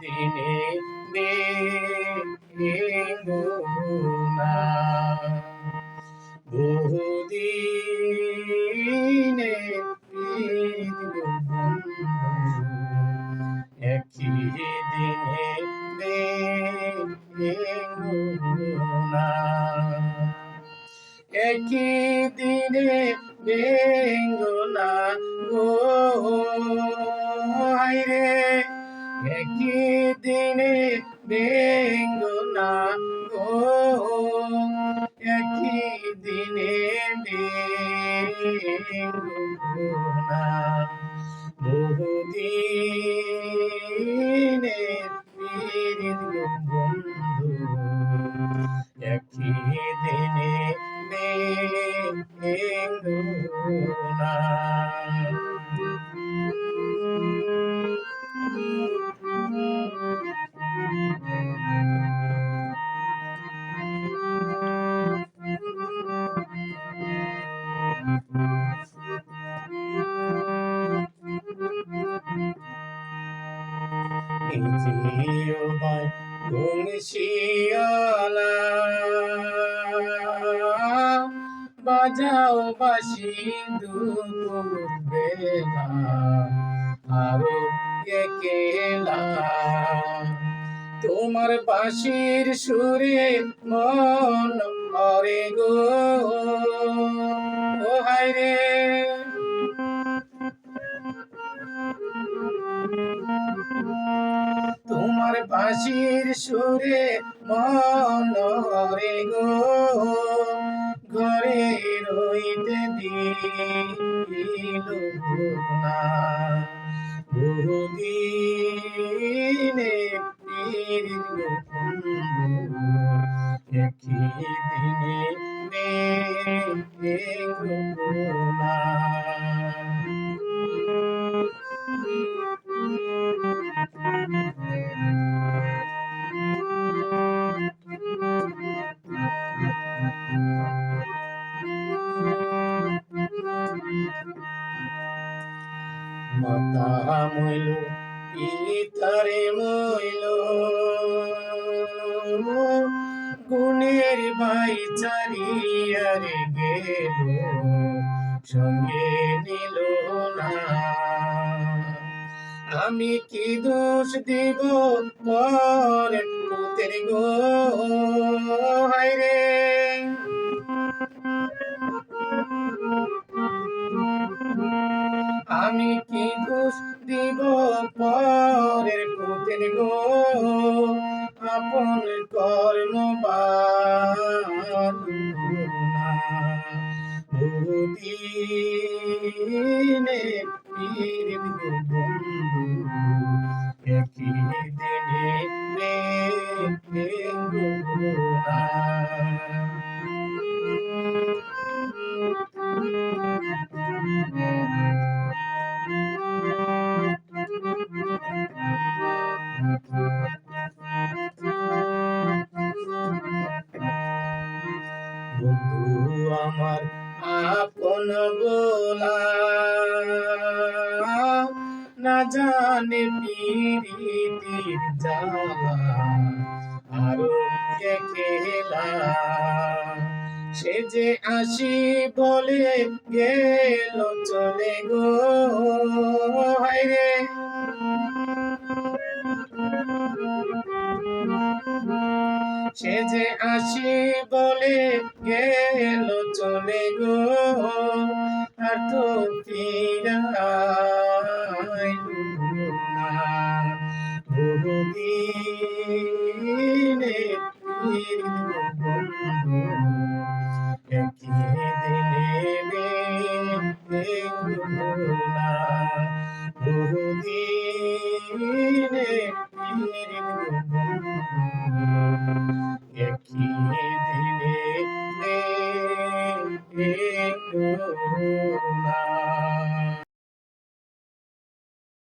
দিনে দে বহুদিনে একই দিনে দে একই দিনে বেঙ্গনা গো রে একই দিনে বেঙ্গনা গো। একই দিনে বেঙ্গনা বহুদিনে পীড়িত বন্ধু। একই দিনে বেঙ্গনা ইজিও বাই ঘুমশিয়ালা বাজাও বাসি দুপুর বেলা আরও একেলা। তোমার বাঁশির সুরে মন হরে গো। ও হায় রে বাঁশির সুরে মন হরে গো। ঘরে রইতে দিল না। বহুদিনে বন্ধু একই দিনে বেগুনা মাতা মইল, পিতারে মইল। গুণের ভাই চারিয়ারে গেল, সঙ্গে নিল না। আমি কি দোষ দিব পর পুতের গো? হায় রে আমি কি দোষ দিব পরের পুতের গো? আপন কর্ম বহুদিনে পীর গো। গোলা না জানে পিরিতির জ্বালা আরও কে খেলা। সে যে আসি বলে গেল, চলে গো, হায় রে। সে যে আসি বলে গেল, চলে গো পীড়িত